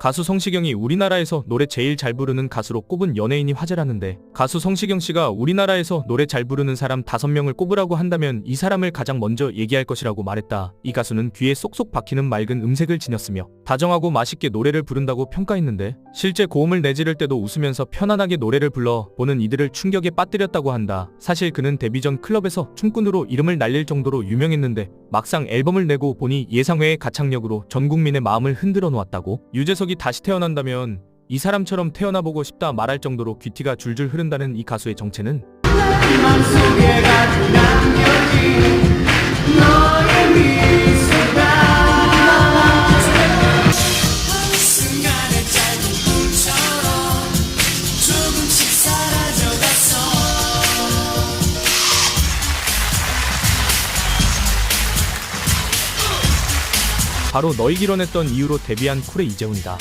가수 성시경이 우리나라에서 노래 제일 잘 부르는 가수로 꼽은 연예인이 화제라는데 가수 성시경 씨가 우리나라에서 노래 잘 부르는 사람 5명을 꼽으라고 한다면 이 사람을 가장 먼저 얘기할 것이라고 말했다. 이 가수는 귀에 쏙쏙 박히는 맑은 음색을 지녔으며 다정하고 맛있게 노래를 부른다고 평가했는데 실제 고음을 내지를 때도 웃으면서 편안하게 노래를 불러 보는 이들을 충격에 빠뜨렸다고 한다. 사실 그는 데뷔 전 클럽에서 춤꾼으로 이름을 날릴 정도로 유명했는데 막상 앨범을 내고 보니 예상외의 가창력으로 전 국민의 마음을 흔들어 놓았다고. 유재석이 다시 태어난다면 이 사람처럼 태어나보고 싶다 말할 정도로 귀티가 줄줄 흐른다는 이 가수의 정체는 바로 널 길어냈던 이유로 데뷔한 쿨의 이재훈이다.